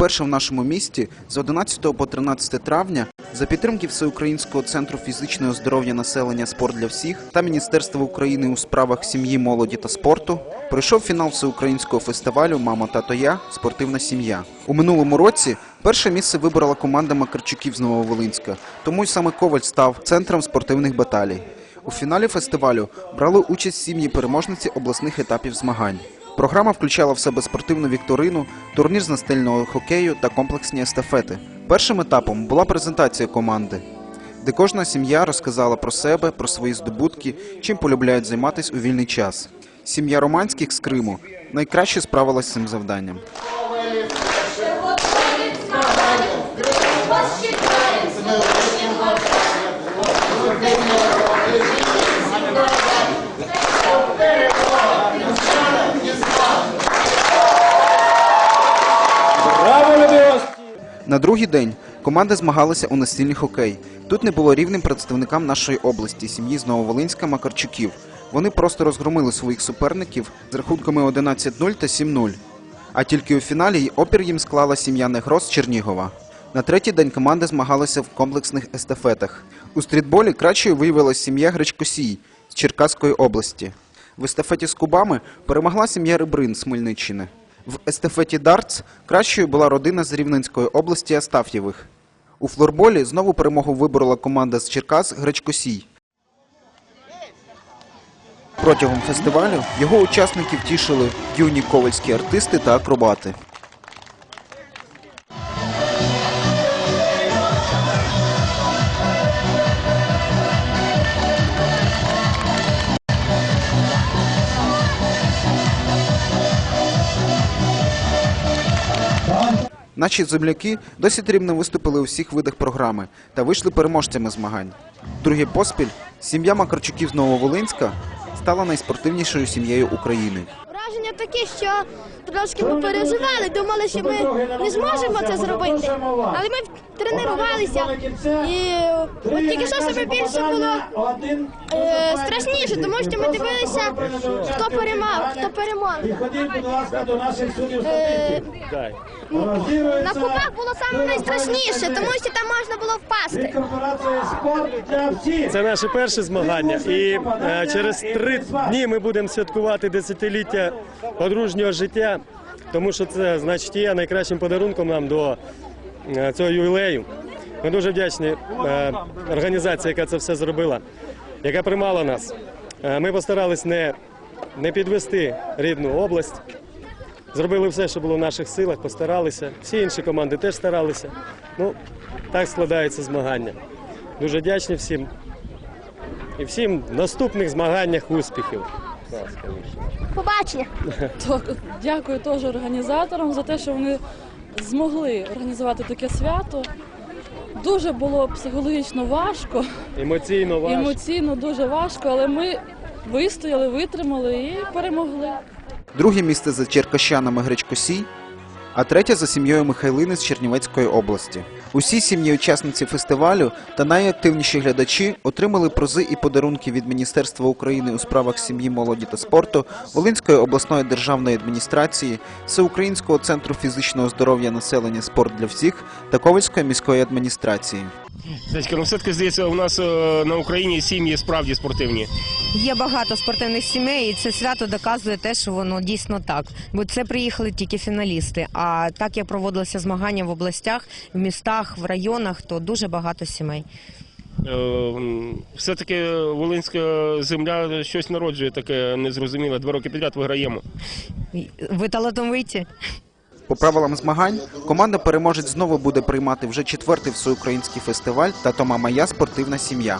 вперше в нашому місті з 11 по 13 травня за підтримки Всеукраїнського центру фізичного здоров'я населення Спорт для всіх та Міністерства України у справах сім'ї, молоді та спорту пройшов фінал всеукраїнського фестивалю Мама тато я спортивна сім'я. У минулому році перше місце вибрала команда Макарчуків з Нововолинська, тому й саме Коваль став центром спортивних баталій. У фіналі фестивалю брали участь сім'ї переможниці обласних етапів змагань. Програма включала в себе спортивну вікторину, турнір з настильного хокею та комплексні естафети. Першим етапом була презентація команди, де кожна сім'я розказала про себе, про свої здобутки, чим полюбляють займатися у вільний час. Сім'я Романських з Криму найкраще справилась з цим завданням. На другий день команди змагалися у настільний хокей. Тут не було рівним представникам нашої області, сім'ї з Нововолинська Макарчуків. Вони просто розгромили своїх суперників з рахунками 11-0 та 7-0. А тільки у фіналі й опір їм склала сім'я Негроз з Чернігова. На третій день команди змагалися в комплексних естафетах. У стрітболі кращою виявилася сім'я Гречкосій з Черкаської області. В естафеті з кубами перемогла сім'я Рибрин з Хмельниччини. В естафеті дартс кращою була родина з Рівненської області Астаф'євих. У флорболі знову перемогу виборола команда з Черкас Гречкосій. Протягом фестивалю його учасників тішили юні ковальські артисти та акробати. Наші земляки досить рівно виступили у всіх видах програми та вийшли переможцями змагань. Другий поспіль сім'я Макарчуків з Нововолинська стала найспортивнішою сім'єю України. Враження такі, що трошки ми переживали, думали, що ми не зможемо це зробити. Але ми тренувалися. І от тільки що саме більше було е, страшніше, тому що ми дивилися, хто перемав, хто суддів Е, на кубах було саме найстрашніше, тому що там можна було впасти. Це наше перше змагання, і е, через три дні ми будемо святкувати десятиліття подружнього життя, тому що це значить є найкращим подарунком нам до е, цього ювілею. Ми дуже вдячні е, організації, яка це все зробила, яка приймала нас. Е, Ми постарались не, не підвести рідну область. Зробили все, що було в наших силах, постаралися. Всі інші команди теж старалися. Ну, так складаються змагання. Дуже вдячні всім. І всім в наступних змаганнях успіхів. Побачення. Так, дякую теж організаторам за те, що вони змогли організувати таке свято. Дуже було психологічно важко, Емоційно важко. емоційно дуже важко, але ми вистояли, витримали і перемогли. Друге місце за черкащанами Гречкосій, а третє за сім'єю Михайлини з Чернівецької області. Усі сім'ї учасниці фестивалю та найактивніші глядачі отримали призи і подарунки від Міністерства України у справах сім'ї, молоді та спорту, Волинської обласної державної адміністрації, Всеукраїнського центру фізичного здоров'я населення спорт для всіх та Ковальської міської адміністрації. Дядька, ну все-таки здається, у нас е, на Україні сім'ї справді спортивні. Є багато спортивних сімей, і це свято доказує те, що воно дійсно так. Бо це приїхали тільки фіналісти. А так як проводилися змагання в областях, в містах, в районах, то дуже багато сімей. Е, Все-таки Волинська земля щось народжує таке незрозуміле. Два роки підряд виграємо. Ви талановиті. По правилам змагань команда переможець знову буде приймати вже четвертий всеукраїнський фестиваль та Тома Моя спортивна сім'я.